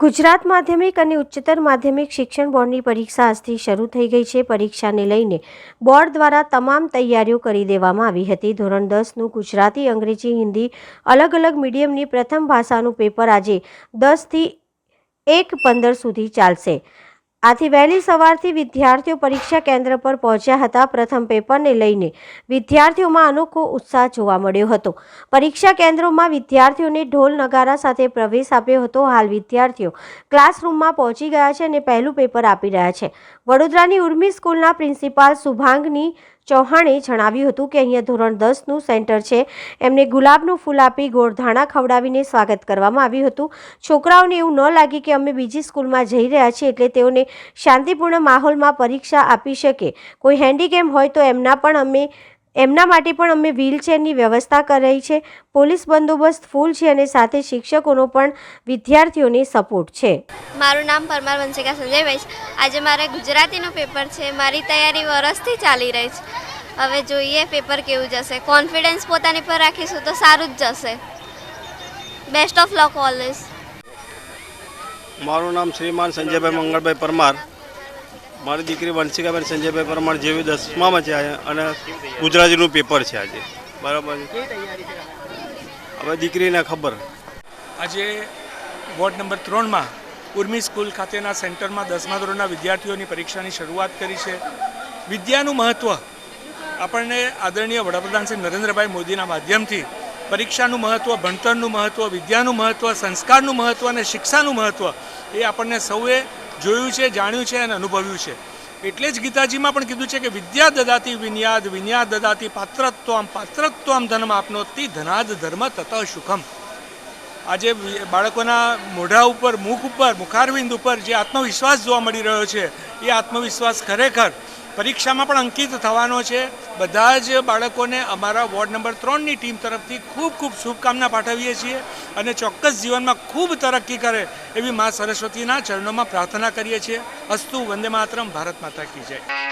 ગુજરાત માધ્યમિક અને ઉચ્ચતર માધ્યમિક શિક્ષણ બોર્ડની પરીક્ષા આજથી શરૂ થઈ ગઈ છે. પરીક્ષાને લઈને બોર્ડ દ્વારા તમામ તૈયારીઓ કરી દેવામાં આવી હતી. ધોરણ દસનું ગુજરાતી, અંગ્રેજી, હિન્દી અલગ અલગ મીડિયમની પ્રથમ ભાષાનું પેપર આજે દસથી એક પંદર સુધી ચાલશે. આથી વહેલી સવારથી વિદ્યાર્થીઓ પરીક્ષા કેન્દ્ર પર પહોંચ્યા હતા પ્રથમ પેપરને લઈને. વિદ્યાર્થીઓમાં અનોખો ઉત્સાહ જોવા મળ્યો હતો. પરીક્ષા કેન્દ્રોમાં વિદ્યાર્થીઓને ઢોલ નગારા સાથે પ્રવેશ આપ્યો હતો. હાલ વિદ્યાર્થીઓ ક્લાસરૂમમાં પહોંચી ગયા છે અને પહેલું પેપર આપી રહ્યા છે. વડોદરાની ઉર્મી સ્કૂલના પ્રિન્સિપાલ શુભાંગની ચૌહાણે જણાવ્યું હતું કે અહીંયા ધોરણ દસનું સેન્ટર છે. એમને ગુલાબનું ફૂલ આપી ગોળધાણા ખવડાવીને સ્વાગત કરવામાં આવ્યું હતું. છોકરાઓને એવું ન લાગે કે અમે બીજી સ્કૂલમાં જઈ રહ્યા છીએ એટલે તેઓને શાંતિપૂર્ણ માહોલમાં પરીક્ષા આપી શકે. કોઈ હેન્ડીકેમ હોય તો એમના પણ અમે એમના માટે પણ અમે વ્હીલચેરની વ્યવસ્થા કરી છે. પોલીસ બંદોબસ્ત ફૂલ છે અને સાથે શિક્ષકોનો પણ વિદ્યાર્થીઓને સપોર્ટ છે. મારું નામ પરમાર વંશિકા સંજયભાઈ છે. આજે મારે ગુજરાતીનું પેપર છે. મારી તૈયારી વરસથી ચાલી રહી છે. હવે જોઈએ પેપર કેવું જશે. કોન્ફિડન્સ પોતાની પર રાખીશું તો સારું જ જશે. Best of luck always. મારું નામ શ્રીમાન સંજયભાઈ મંગળભાઈ પરમાર. મારી દીકરી વંશિકાબેન સંજયભાઈ પરમાર જેવી દસમામાં છે અને ગુજરાતીનું પેપર છે આજે. બરાબર છે? હવે દીકરીને ખબર. આજે વોર્ડ નંબર ત્રણમાં ઉર્મી સ્કૂલ ખાતેના સેન્ટરમાં દસમા ધોરણના વિદ્યાર્થીઓની પરીક્ષાની શરૂઆત કરી છે. વિદ્યાનું મહત્ત્વ આપણને આદરણીય વડાપ્રધાન શ્રી નરેન્દ્રભાઈ મોદીના માધ્યમથી પરીક્ષાનું મહત્ત્વ ભણતરનું મહત્ત્વ વિદ્યાનું મહત્ત્વ સંસ્કારનું મહત્ત્વ અને શિક્ષાનું મહત્ત્વ એ આપણને સૌએ જોયું છે, જાણ્યું છે અને અનુભવ્યું છે. એટલે જ ગીતાજીમાં પણ કીધું છે કે વિદ્યા દદાતી વિન્યાદ વિન્યાદ દદાતી પાત્રત્વમ પાત્રત્વમ ધનમ આપનોતી ધનાદ ધર્મ તત સુખમ. આજે બાળકોના મોઢા ઉપર, મુખ ઉપર, મુખારવિંદ ઉપર જે આત્મવિશ્વાસ જોવા મળી રહ્યો છે, એ આત્મવિશ્વાસ ખરેખર પરીક્ષામાં પણ અંકિત થવાનો છે. બધા જ બાળકોને અમારા વોર્ડ નંબર ત્રણની ટીમ તરફથી ખૂબ ખૂબ શુભકામના પાઠવીએ છીએ અને ચોક્કસ જીવનમાં ખૂબ તરક્કી કરે એવી મા સરસ્વતીના ચરણોમાં પ્રાર્થના કરીએ છીએ. અસ્તુ વંદે માતરમ, ભારત માતા કી જય.